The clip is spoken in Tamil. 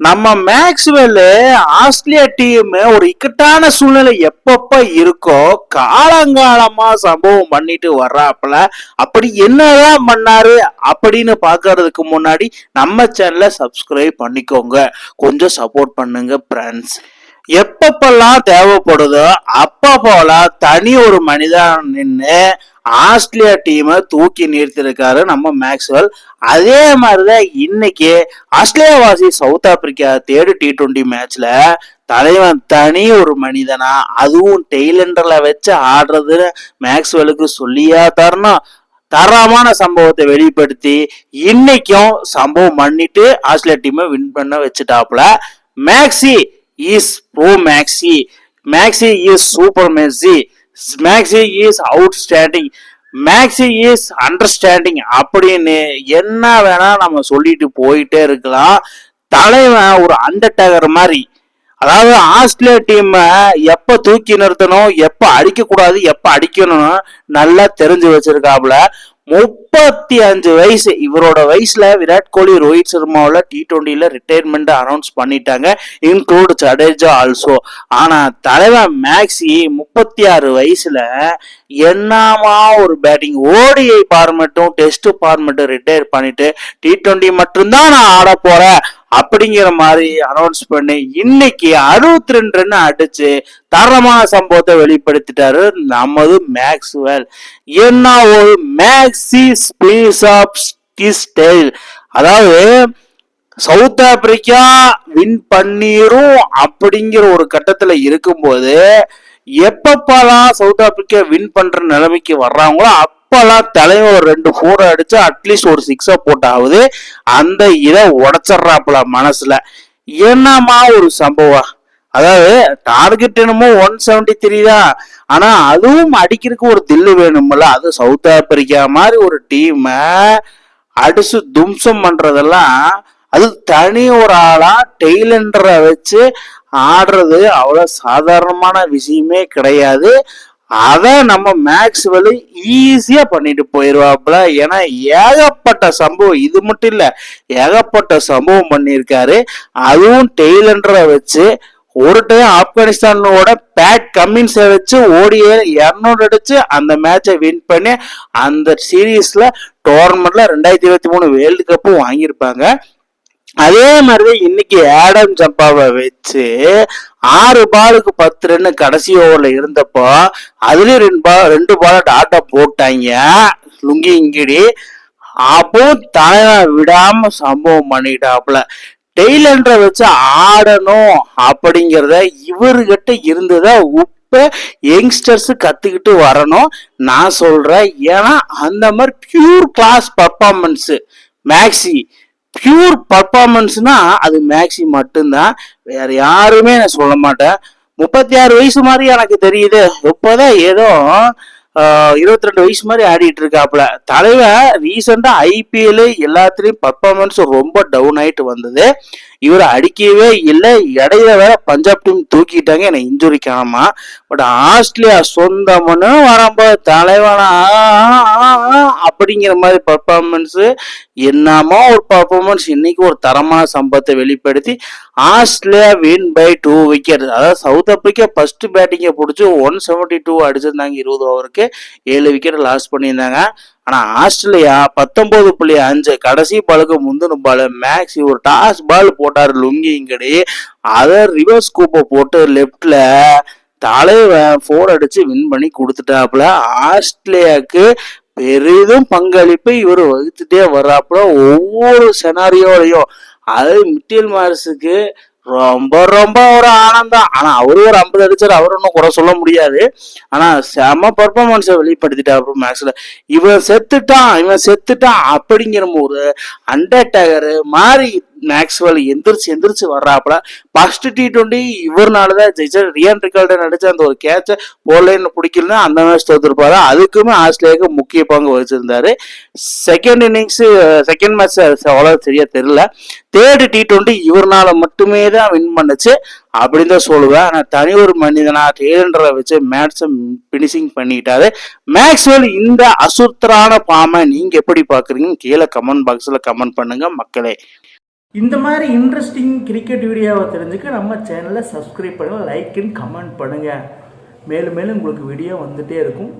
நம்ம மேக்ஸ்வெல் ஆஸ்திரேலியா டீம் ஒரு இக்கட்டான சூழ்நிலை எப்பப்ப இருக்கோ காலங்காலமா சம்பவம் பண்ணிட்டு வர்றாப்புல. அப்படி என்னதான் பண்ணாரு அப்படின்னு பாக்குறதுக்கு முன்னாடி நம்ம சேனலை சப்ஸ்கிரைப் பண்ணிக்கோங்க. கொஞ்சம் சப்போர்ட் பண்ணுங்க ஃப்ரெண்ட்ஸ் எப்பப்பெல்லாம் தேவைப்படுதோ அப்பப்போலாம் தனி ஒரு மனிதன் நின்று ஆஸ்திரேலியா டீமை தூக்கி நிறுத்திருக்காரு நம்ம மேக்ஸ்வெல். அதே மாதிரிதான் இன்னைக்கு ஆஸ்திரேலியா வாசி south Africa third T twenty மேட்ச்ல தலைவன் தனி ஒரு மனிதனா அதுவும் டெய்லண்டர்ல வச்சு ஆடுறதுன்னு மேக்ஸ்வெலுக்கு சொல்லியா தரணும். தரமான சம்பவத்தை வெளிப்படுத்தி இன்னைக்கும் சம்பவம் பண்ணிட்டு ஆஸ்திரேலியா டீமை வின் பண்ண வச்சுட்டாப்புல. Maxi is bro Maxi. Maxi is super Maxi. Maxi is outstanding Maxi is understanding அப்படின்னு என்ன வேணா நம்ம சொல்லிட்டு போயிட்டே இருக்கலாம். தலைவன் ஒரு அண்டர்டேகர் மாதிரி. அதாவது ஆஸ்திரேலியா டீம் எப்ப தூக்கி நிறுத்தணும் எப்ப அடிக்க கூடாது எப்ப நல்லா தெரிஞ்சு வச்சிருக்காப்புல. முப்பத்தி அஞ்சு வயசு. இவரோட வயசுல விராட் கோலி ரோஹித் சர்மாவில் டி டுவெண்ட்டில ரிட்டையர்மெண்ட் அனௌன்ஸ் பண்ணிட்டாங்க இன்க்ளூட் ஜடேஜா ஆல்சோ ஆனால் தலைவன் மேக்ஸி முப்பத்தி ஆறு வயசுல என்னமா ஒரு பேட்டிங் ஓடிஐ ஃபார்மெட்டும் டெஸ்ட் ஃபார்மெட்டும் ரிட்டையர் பண்ணிட்டு டி டுவெண்ட்டி மட்டும்தான் நான் ஆட போறேன். அப்படிங்கிற மாதிரி அனௌன்ஸ் பண்ணி இன்னைக்கு அறுபத்தி ரெண்டு ரன் அடிச்சு தரமான சம்பவத்தை வெளிப்படுத்திட்டாரு நமது மேக்ஸ்வெல். என்ன ஒரு மேக்ஸி ஸ்பீஸ் ஆஃப் ஸ்டைல். அதாவது சவுத் ஆப்பிரிக்கா வின் பண்ணிரும் அப்படிங்கிற ஒரு கட்டத்துல இருக்கும்போது எப்பப்பெல்லாம் சவுத் ஆப்பிரிக்கா வின் பண்ற நிலைமைக்கு வர்றாங்களோ அப்பெல்லாம் தலைவன் ஒரு ரெண்டு ஃபோர் அடிச்சு அட்லீஸ்ட் ஒரு சிக்ஸா போட்டாவது அந்த இதை உடச்சிட்றாப்புல மனசுல. என்னமா ஒரு சம்பவம்? அதாவது டார்கெட் என்னமோ ஒன் செவன்டி த்ரீ தான். ஆனா அதுவும் அடிக்கிறதுக்கு ஒரு தில்லு வேணும்ல. அது சவுத் ஆப்பிரிக்கா மாதிரி ஒரு டீமை அடிச்சு தும்சம் பண்றதெல்லாம் அது தனி ஒரு ஆளா டெய்லண்டரை வச்சு ஆடுறது அவ்வளோ சாதாரணமான விஷயமே கிடையாது. அதை நம்ம மேக்ஸ்வெல் ஈஸியாக பண்ணிட்டு போயிடுவாப்புல ஏன்னா ஏகப்பட்ட சம்பவம் இது மட்டும் இல்லை ஏகப்பட்ட சம்பவம் பண்ணியிருக்காரு. அதுவும் டெய்லண்டரை வச்சு ஒரு டைம் ஆப்கானிஸ்தானோட பேட் கம்மின்ஸை வச்சு ஓடிய இரநூறு அடிச்சு அந்த மேட்சை வின் பண்ணி அந்த சீரீஸில் டோர்னமெண்ட்டில் ரெண்டாயிரத்தி இருபத்தி மூணு வேர்ல்டு கப்பும் வாங்கியிருப்பாங்க. அதே மாதிரி இன்னைக்கு ஆடம் ஜம்பாவை வச்சு ஆறு பாலுக்கு பத்து ரன் கடைசி ஓவர்ல இருந்தப்போ அதுலயும் ரெண்டு பால் ரெண்டு பாலை டாட்டா போட்டாங்க. லுங்கி இங்கிடி. அப்போ தலைவன் விடாம சம்பவம் பண்ணிட்டாப்புல டெய்லண்டரை வச்சு ஆடணும் அப்படிங்கிறத இவர்கிட்ட இருந்தத உப்ப யங்ஸ்டர்ஸ் கத்துக்கிட்டு வரணும். நான் சொல்றேன். ஏன்னா அந்த மாதிரி pure class performance Maxi pure பர்ஃபார்மன்ஸ்னா அது மேக்ஸி மட்டும்தான். வேற யாருமே நான் சொல்ல மாட்டேன். முப்பத்தி ஆறு வயசு மாதிரி எனக்கு தெரியுது. இப்போதான் ஏதோ இருபத்தி ரெண்டு வயசு மாதிரி ஆடிட்டு இருக்காப்புல. தலைவன் ரீசெண்டா ஐபிஎல் எல்லாத்துலயும் பர்ஃபார்மன்ஸ் ரொம்ப டவுன் ஆயிட்டு வந்தது. இவர் அடிக்கவே இல்லை. இடையில வேற பஞ்சாப் டீம் தூக்கிட்டாங்க. என்னை இன்ஜுரி காணாம பட் ஆஸ்திரேலியா சொந்தம்னு வரும்போது தலைவனா அப்படிங்கிற மாதிரி பர்ஃபார்மன்ஸ் என்னமோ ஒரு பர்ஃபார்மன்ஸ் இன்னைக்கு ஒரு தரமான சம்பத்தை வெளிப்படுத்தி Australia win by two wicket அதாவது சவுத் ஆப்பிரிக்கா ஃபர்ஸ்ட் பேட்டிங்கை பிடிச்சி ஒன் செவன்டி டூ அடிச்சிருந்தாங்க இருபது ஓவருக்கு ஏழு விக்கெட் லாஸ் பண்ணியிருந்தாங்க. ஆனால் ஆஸ்திரேலியா பத்தொன்பது புள்ளி அஞ்சு கடைசி பாலுக்கு முந்தின பால் மேக்ஸி ஒரு டாஸ் பால் போட்டார் லுங்கி இங்கடி அதை ரிவர்ஸ் கூப்பை போட்டு லெஃப்டில் தலைவன் ஃபோர் அடிச்சு வின் பண்ணி கொடுத்துட்டாப்புல. ஆஸ்திரேலியாவுக்கு பெரிதும் பங்களிப்பு இவர் வகுத்துட்டே வர்றாப்புல. ஒவ்வொரு செனாரியோலையும் அது மிட்டியல் மார்ஸுக்கு ரொம்ப ரொம்ப ஒரு ஆனந்தம். ஆனா அவரு ஒரு ஐம்பது அடிச்சார் அவரு ஒன்றும் குறை சொல்ல முடியாது. ஆனா செம பர்ஃபார்மன்ஸை அப்புறம் மேக்ஸ்ல இவன் செத்துட்டான் இவன் செத்துட்டான் அப்படிங்கிற ஒரு அண்டர்டேகரு மாறி மேக்ஸ்வெல் எந்திரிச்சு எந்திரிச்சு வர்றாப்புல. ஃபர்ஸ்ட் டி டுவெண்ட்டி இவர்னாலதான் ஜெயிச்சார் ரியான் ரிகால்ட நடிச்ச அந்த ஒரு கேட்ச போலேன்னு பிடிக்கலன்னா அந்த மேட்ச் தோத்துருப்பாரு. அதுக்குமே ஆஸ்திரேலியாவுக்கு முக்கிய பங்கு வச்சிருந்தாரு செகண்ட் இன்னிங்ஸ் செகண்ட் மேட்ச் அவ்வளோ சரியா தெரியல. தேர்டு டி டுவெண்ட்டி இவர்னால மட்டுமே தான் வின் பண்ணுச்சு. அப்படின்னு தான் சொல்லுவேன். ஆனா தனி ஒரு மனிதனா டேலண்டரை வச்சு மேட்சை பினிஷிங் பண்ணிட்டாரு. மேக்ஸ்வெல் இந்த அசுத்தரான பாமை நீங்க எப்படி பார்க்குறீங்கன்னு கீழே கமெண்ட் பாக்ஸ்ல கமெண்ட் பண்ணுங்க மக்களே. இந்த மாதிரி இன்ட்ரெஸ்டிங் கிரிக்கெட் வீடியோவை தெரிஞ்சுக்க நம்ம சேனலை சப்ஸ்கிரைப் பண்ணுங்கள் லைக் அண்ட் கமெண்ட் பண்ணுங்கள் மேலும் மேலும் உங்களுக்கு வீடியோ வந்துகிட்டே இருக்கும்.